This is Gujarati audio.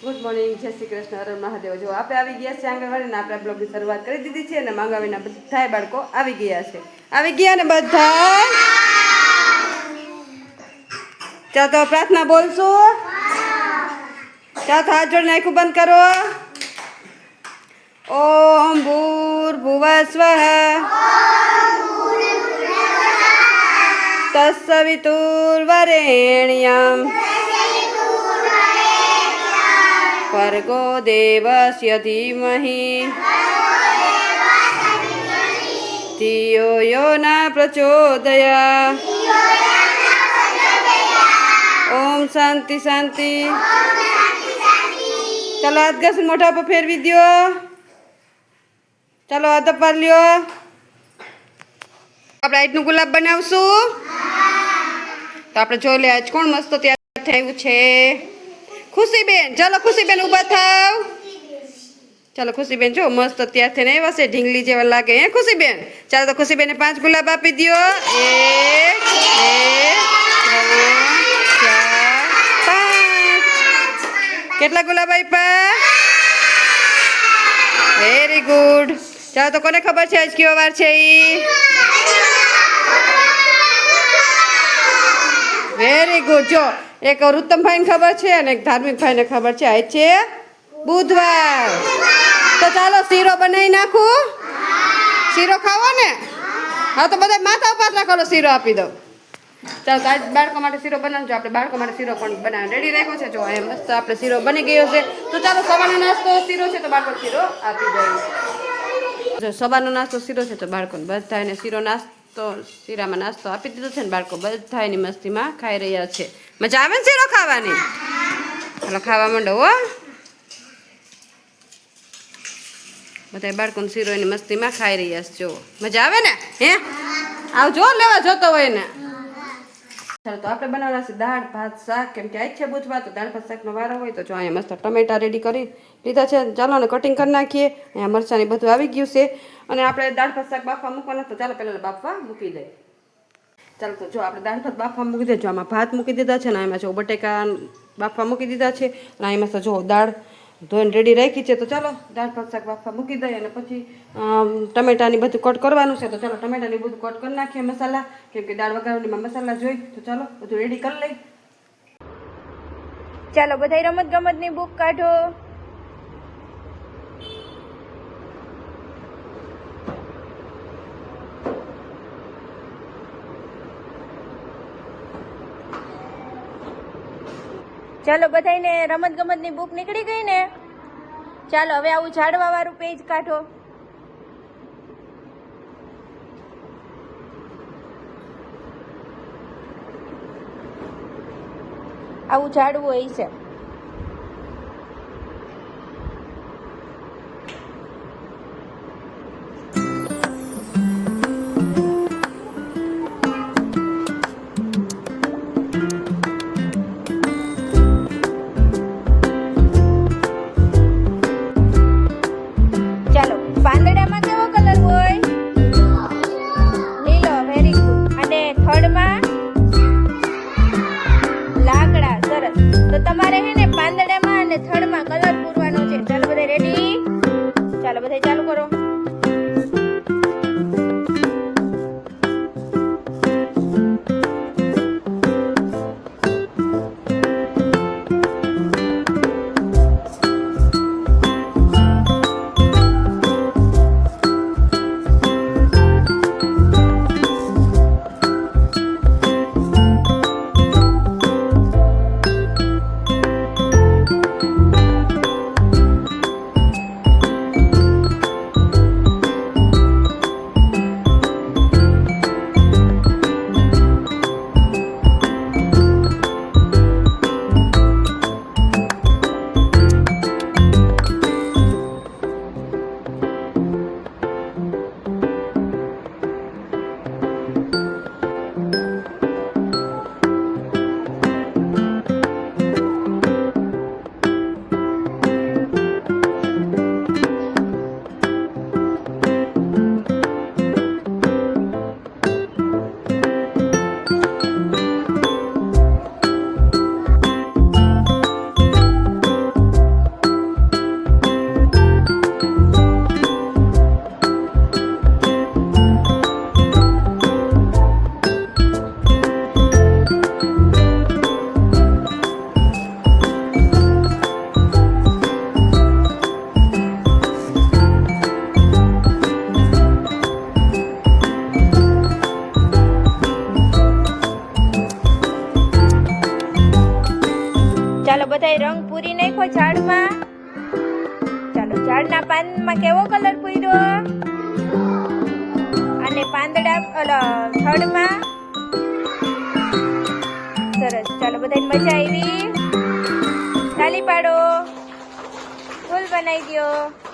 ગુડ મોર્નિંગ જય શ્રી કૃષ્ણ અરુણ મહાદેવ. જો આપણે આવી ગયા છે આંગણવાડીને, આપણે બ્લોગની શરૂઆત કરી દીધી છે અને માંગાવીના બધા બાળકો આવી ગયા છે. આવી ગયા ને બધા ચાલો તો પ્રાર્થના બોલશું. ચાલો તો હાથ જોડીને આખું બંધ કરો. ઓમ ભૂર ભુવ સ્વઃ. ભર્ગો દેવસ્ય ધીમહિ ધિયો યો ના પ્રચોદયા ઓમ શાંતિ શાંતિ ચાલો હાથ ઘસી મોઢા પર ફેરવી દ્યો ચાલો હાથ પર લ્યો આપણે આઈટનું ગુલાબ બનાવશું તો આપણે જોઈ લે આજ કોણ મસ્ત તૈયાર થયું છે ખુશીબેન, ચાલો ખુશીબેન ઊભા થાવ. ચાલો ખુશીબેન, જો મસ્ત ત્યાંથી ને છે, ઢીંગલી જેવા લાગે, હે ખુશીબેન? ચાલો તો ખુશીબેને પાંચ ગુલાબ આપી દ્યો. એક ચાર, પાંચ. કેટલા ગુલાબ આપ્યા વેરી ગુડ ચાલો તો કોને ખબર છે, આજ કયો વાર છે ઈ? વેરી ગુડ જો એક રૂત્તમભાઈને ખબર છે અને એક ધાર્મિકભાઈને ખબર છે. આજ છે બુધવાર. તો ચાલો શીરો બનાવી નાખું. શીરો ખાવો ને? હા, તો બધા માથા ઉપર રાખો શીરો આપી દો ચાલો આજ બાળકો માટે શીરો બનાવજો આપણે બાળકો માટે શીરો પણ બનાવ રેડી રાખ્યો છે? જો એ મસ્ત આપણે શીરો બની ગયો છે. તો ચાલો, સવારનો નાસ્તો શીરો છે તો બાળકો શીરો આપી દઈએ જો, સવારનો નાસ્તો શીરો છે તો બાળકોને બધાને શીરો નાસ્તો, શીરામાં નાસ્તો આપી દીધો છે ને બાળકો બધા એની મસ્તીમાં ખાઈ રહ્યા છે. મજા આવે ને શીરો ખાવાની? ચાલો ખાવા માંડો હો. બધા બાળકોને શીરો એની મસ્તીમાં ખાઈ રહ્યા છે જો મજા આવે ને? હે? આવજો લેવા જોતો હોય ને. ચાલો તો આપણે બનાવવાના છે દાળ ભાત શાક. કેમ કે આ છે બુધવાર તો દાળ ભાત શાકનો વારો હોય તો જો અહીંયા મસ્ત ટમેટા રેડી કરી લીધા છે. ચાલો ને કટિંગ કરી નાખીએ. અહીંયા મરચાંની બધું આવી ગયું છે. અને આપણે દાળ ભાત શાક બાફવા મૂકવાના તો ચાલો પહેલાં બાફવા મૂકી દઈએ. ચાલો તો જો આપણે દાળ ભાત બાફવા મૂકી દેજો આમાં ભાત મૂકી દીધા છે ને એમાં જો બટેકા બાફવા મૂકી દીધા છે, અને એમાં તો જો દાળ ધોઈને રેડી રાખી છે, તો ચાલો દાળ ભાત શાક બાફવા મૂકી દઈએ અને પછી ટમેટાની બધું કટ કરવાનું છે, તો ચાલો ટમેટાની બધું કટ કરી નાખીએ મસાલા, કેમ કે દાળ વઘારણીમાં મસાલા જોઈ તો ચાલો બધું રેડી કરી લઈ ચાલો બધા રમત ગમતની બુક કાઢો. ચાલો બધાને રમત ગમતની બુક નીકળી ગઈ ને? ચાલો, હવે આવું ઝાડવા વાળું પેજ કાઢો. આવું ઝાડવું હોય છે. થર્ડમાં બધાય રંગ પૂરી નાખો ઝાડમાં. ચાલો ઝાડના પાનમાં કેવો કલર પૂર્યો? અને પાંદડા ઓલા થડમાં. સરસ. ચાલો બધાને મજા આવી. તાલી પાડો. ફૂલ બનાવી દ્યો.